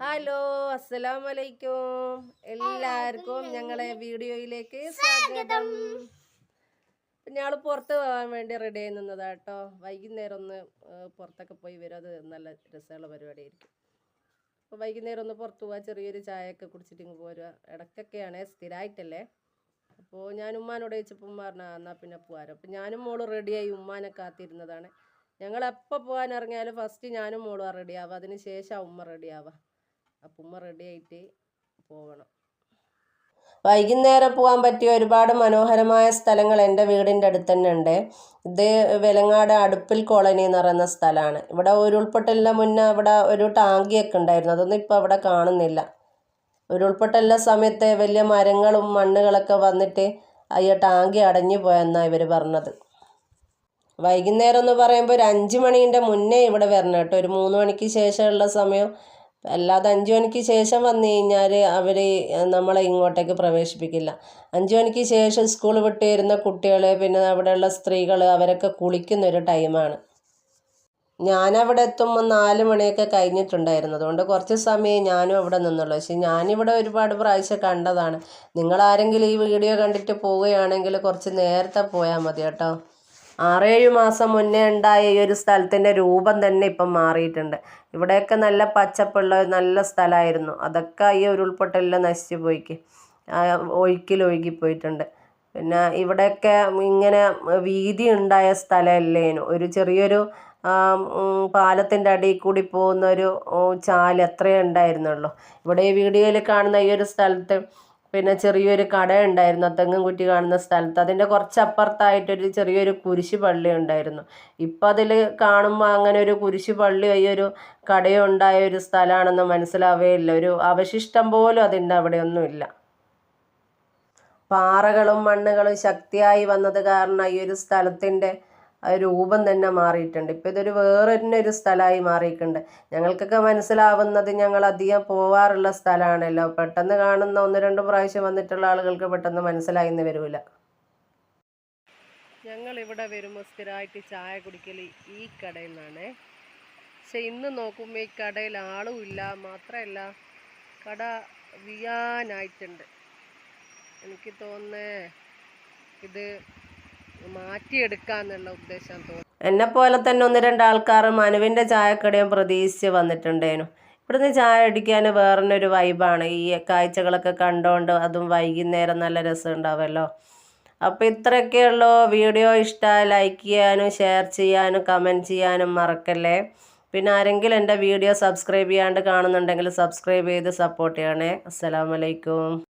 Hello അസ്സലാം വലൈക്കും എല്ലാവർക്കും ഞങ്ങളെ വീഡിയോയിലേക്ക് സ്വാഗതം. ഞങ്ങൾ പുറത്ത് പോകാൻ വേണ്ടി റെഡി ആയി കേട്ടോ വൈകുന്നേരം ഒന്ന് പുറത്തൊക്കെ പോയി വരും. അത് നല്ല രസമുള്ള പരിപാടിയായിരിക്കും. അപ്പോൾ വൈകുന്നേരം ഒന്ന് പുറത്ത് പോവാ. ചെറിയൊരു ചായയൊക്കെ കുടിച്ചിട്ട് ഇങ്ങ് പോരുക ഇടയ്ക്കൊക്കെയാണ് സ്ഥിരമായിട്ടല്ലേ അപ്പോൾ ഞാൻ ഉമ്മാനോട് ചോദിച്ചപ്പോൾ പറഞ്ഞാൽ എന്നാൽ പിന്നെ പോകാറ് അപ്പോൾ ഞാനും മോൾ റെഡിയായി ഉമ്മാനെ കാത്തിരുന്നതാണ്. ഞങ്ങൾ എപ്പോൾ പോകാൻ ഇറങ്ങിയാലും ഫസ്റ്റ് ഞാനും മോളും റെഡിയാവുക അതിന് ശേഷം ഉമ്മ റെഡി ആവുക അപ്പം ഉമ്മ റെഡി ആയിട്ട് പോകണം വൈകുന്നേരം പോകാൻ പറ്റിയ ഒരുപാട് മനോഹരമായ സ്ഥലങ്ങൾ എന്റെ വീടിന്റെ അടുത്ത് തന്നെ ഉണ്ട്. ഇത് വെലങ്ങാട് അടുപ്പിൽ കോളനി എന്ന് പറയുന്ന സ്ഥലമാണ്. ഇവിടെ ഉരുൾപൊട്ടലിന് മുന്നേ അവിടെ ഒരു ടാങ്കിയൊക്കെ ഉണ്ടായിരുന്നു. അതൊന്നും ഇപ്പോൾ അവിടെ കാണുന്നില്ല. ഉരുൾപൊട്ടലിന്റെ സമയത്ത് വലിയ മരങ്ങളും മണ്ണുകളൊക്കെ വന്നിട്ട് അയ്യ ടാങ്കി അടഞ്ഞു പോയെന്നാണ് ഇവർ പറഞ്ഞത്. വൈകുന്നേരം എന്ന് പറയുമ്പോൾ ഒരു അഞ്ച് മണീന്റെ മുന്നേ ഇവിടെ വരണം കേട്ടോ. ഒരു മൂന്ന് മണിക്ക് ശേഷമുള്ള സമയം അല്ലാതെ അഞ്ച് മണിക്ക് ശേഷം വന്നു കഴിഞ്ഞാൽ അവർ നമ്മളെ ഇങ്ങോട്ടേക്ക് പ്രവേശിപ്പിക്കില്ല. അഞ്ച് മണിക്ക് ശേഷം സ്കൂൾ വിട്ട് വരുന്ന കുട്ടികൾ പിന്നെ അവിടെയുള്ള സ്ത്രീകൾ അവരൊക്കെ കുളിക്കുന്ന ഒരു ടൈമാണ്. ഞാനവിടെ എത്തുമ്പോൾ നാല് മണിയൊക്കെ കഴിഞ്ഞിട്ടുണ്ടായിരുന്നു. അതുകൊണ്ട് കുറച്ച് സമയം ഞാനും അവിടെ നിന്നുള്ളൂ. പക്ഷേ ഞാനിവിടെ ഒരുപാട് പ്രാവശ്യം കണ്ടതാണ്. നിങ്ങളാരെങ്കിലും ഈ വീഡിയോ കണ്ടിട്ട് പോവുകയാണെങ്കിൽ കുറച്ച് നേരത്തെ പോയാൽ മതി കേട്ടോ. ആറേഴ് മാസം മുന്നേ ഉണ്ടായ ഈ ഒരു സ്ഥലത്തിന്റെ രൂപം തന്നെ ഇപ്പം മാറിയിട്ടുണ്ട്. ഇവിടെയൊക്കെ നല്ല പച്ചപ്പുള്ള നല്ല സ്ഥലമായിരുന്നു. അതൊക്കെ ഈ ഉരുൾപൊട്ടലിൽ നശിച്ചു പോയിക്ക്. ഒഴുക്കിൽ ഒഴുകിപ്പോയിട്ടുണ്ട് പിന്നെ ഇവിടെയൊക്കെ ഇങ്ങനെ വീതി ഉണ്ടായ സ്ഥലമല്ലേനു ഒരു ചെറിയൊരു പാലത്തിന്റെ അടിയിൽ കൂടി പോകുന്ന ഒരു ചാൽ അത്രയേ ഉണ്ടായിരുന്നുള്ളൂ. ഇവിടെ ഈ വീഡിയോയിൽ കാണുന്ന ഈ ഒരു സ്ഥലത്ത് പിന്നെ ചെറിയൊരു കട ഉണ്ടായിരുന്നു തെങ്ങും കുറ്റി കാണുന്ന സ്ഥലത്ത്. അതിന്റെ കുറച്ച് അപ്പുറത്തായിട്ടൊരു ചെറിയൊരു കുരിശ് പള്ളി ഉണ്ടായിരുന്നു. ഇപ്പം അതിൽ കാണുമ്പോൾ അങ്ങനെ ഒരു കുരിശ് പള്ളി ഒരു കടയോ ഉണ്ടായ ഒരു സ്ഥലമാണെന്ന് മനസ്സിലാവുകയില്ല ഒരു അവശിഷ്ടം പോലും അതിന്റെ അവിടെയൊന്നുമില്ല. പാറകളും മണ്ണുകളും ശക്തിയായി വന്നത് കാരണം ഈ ഒരു സ്ഥലത്തിന്റെ രൂപം തന്നെ മാറിയിട്ടുണ്ട്. ഇപ്പം ഇതൊരു വേറെ തന്നെ ഒരു സ്ഥലമായി മാറിയിട്ടുണ്ട്. ഞങ്ങൾക്കൊക്കെ മനസ്സിലാവുന്നത് ഞങ്ങൾ അധികം പോവാറുള്ള സ്ഥലമാണല്ലോ. പെട്ടെന്ന് കാണുന്ന ഒന്ന് രണ്ട് പ്രാവശ്യം വന്നിട്ടുള്ള ആളുകൾക്ക് പെട്ടെന്ന് മനസ്സിലായി എന്ന് വരില്ല ഞങ്ങൾ ഇവിടെ വരുമ്പോൾ സ്ഥിരമായിട്ട് ചായ കുടിക്കൽ ഈ കടയിൽ നിന്നാണ്. പക്ഷെ ഇന്ന് നോക്കുമ്പോൾ ഈ കടയിൽ ആളും ഇല്ല. മാത്രമല്ല കട വിയാനായിട്ടുണ്ട്. എനിക്ക് തോന്നുന്നേ ഇത് മാറ്റിയെടുക്കാന്നുള്ള ഉദ്ദേശം തോന്നുന്നു എന്നെ പോലെ തന്നെ ഒന്ന് രണ്ട് ആൾക്കാർ മനുവിന്റെ ചായക്കടയും പ്രതീക്ഷിച്ച് വന്നിട്ടുണ്ടേനു. ഇവിടുന്ന് ചായ അടിക്കാൻ വേറൊരു വൈബാണ് ഈ കാഴ്ചകളൊക്കെ കണ്ടോണ്ട് അതും വൈകുന്നേരം നല്ല രസം ഉണ്ടാവുമല്ലോ അപ്പോൾ ഇത്രയൊക്കെയുള്ളൂ. വീഡിയോ ഇഷ്ടമായി ലൈക്ക് ചെയ്യാനും ഷെയർ ചെയ്യാനും കമന്റ് ചെയ്യാനും മറക്കല്ലേ. പിന്നെ ആരെങ്കിലും എന്റെ വീഡിയോ സബ്സ്ക്രൈബ് ചെയ്യാണ്ട് കാണുന്നുണ്ടെങ്കിൽ സബ്സ്ക്രൈബ് ചെയ്ത് സപ്പോർട്ട് ചെയ്യണേ. അസ്സലാമലൈക്കും